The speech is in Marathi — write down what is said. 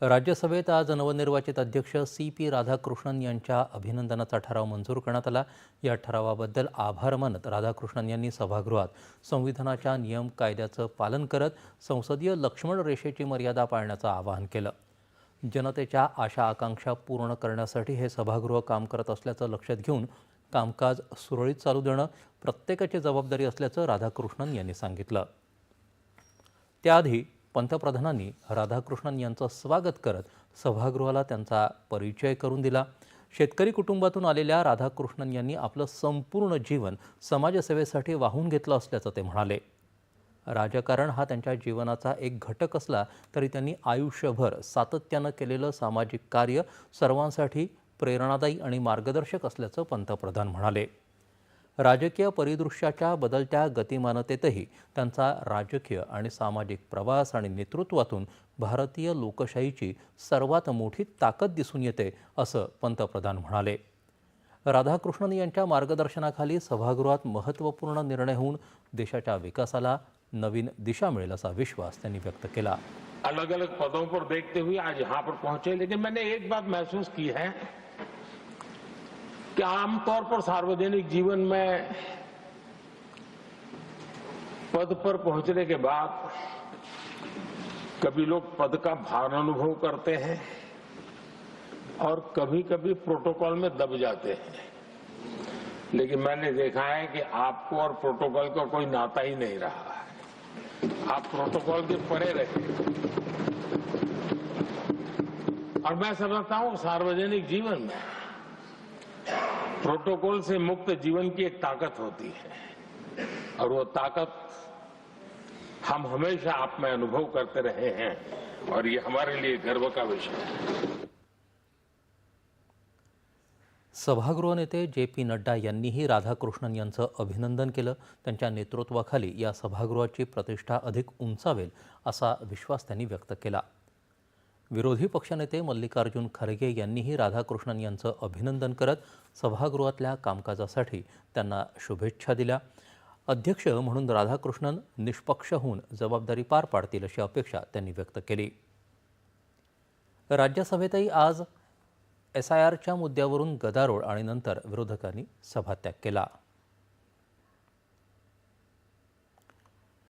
राज्यसभेत आज नवनिर्वाचित अध्यक्ष सी पी राधाकृष्णन यांच्या अभिनंदनाचा ठराव मंजूर करण्यात आला. या ठरावाबद्दल आभार मानत राधाकृष्णन यांनी सभागृहात संविधानाच्या नियम कायद्याचं पालन करत संसदीय लक्ष्मण रेषेची मर्यादा पाळण्याचं आवाहन केलं. जनतेच्या आशा आकांक्षा पूर्ण करण्यासाठी हे सभागृह काम करत असल्याचं लक्षात घेऊन कामकाज सुरळीत चालू देणं प्रत्येकाची जबाबदारी असल्याचं राधाकृष्णन यांनी सांगितलं. त्याआधी पंतप्रधानांनी राधाकृष्णन यांचं स्वागत करत सभागृहाला त्यांचा परिचय करून दिला. शेतकरी कुटुंबातून आलेल्या राधाकृष्णन यांनी आपलं संपूर्ण जीवन समाजसेवेसाठी वाहून घेतलं असल्याचं ते म्हणाले. राजकारण हा त्यांच्या जीवनाचा एक घटक असला तरी त्यांनी आयुष्यभर सातत्यानं केलेलं सामाजिक कार्य सर्वांसाठी प्रेरणादायी आणि मार्गदर्शक असल्याचं पंतप्रधान म्हणाले. राजकीय परिदृश्याच्या बदलत्या गतिमानतेतही त्यांचा राजकीय आणि सामाजिक प्रवास आणि नेतृत्वातून भारतीय लोकशाहीची सर्वात मोठी ताकद दिसून येते असं पंतप्रधान म्हणाले. राधाकृष्णन यांच्या मार्गदर्शनाखाली सभागृहात महत्त्वपूर्ण निर्णय होऊन देशाच्या विकासाला नवीन दिशा मिळेल असा विश्वास त्यांनी व्यक्त केला. अलग अलग पदों पर देखते हुए आज यहाँ पर पहुंचे लेकिन मैंने एक बात महसूस की है कि आमतौर पर सार्वजनिक जीवन में पद पर पहुँचने के बाद कभी लोग पद का भार अनुभव करते हैं और कभी कभी प्रोटोकॉल में दब जाते हैं। लेकिन मैंने देखा है कि आपको और प्रोटोकॉल का को कोई नाता ही नहीं रहा है। आप प्रोटोकॉल के परे रहे और मैं समझता हूँ सार्वजनिक जीवन में प्रोटोकॉल से मुक्त जीवन की एक ताकत होती है। और वो ताकत हम हमेशा आप में अनुभव करते रहे हैं और ये हमारे लिए गर्व का विषय है। सभागृह नेते जे पी नड्डा यांनीही राधाकृष्णन यांचं अभिनंदन केलं. त्यांच्या नेतृत्वाखाली या सभागृहाची प्रतिष्ठा अधिक उंचावेल असा विश्वास त्यांनी व्यक्त केला. विरोधी पक्षनेते मल्लिकार्जुन खरगे यांनीही राधाकृष्णन यांचं अभिनंदन करत सभागृहातल्या कामकाजासाठी त्यांना शुभेच्छा दिल्या. अध्यक्ष म्हणून राधाकृष्णन निष्पक्ष होऊन जबाबदारी पार पाडतील अशी अपेक्षा त्यांनी व्यक्त केली. राज्यसभेतही आज एस आय आरच्या मुद्द्यावरून गदारोळ आणि नंतर विरोधकांनी सभात्याग केला.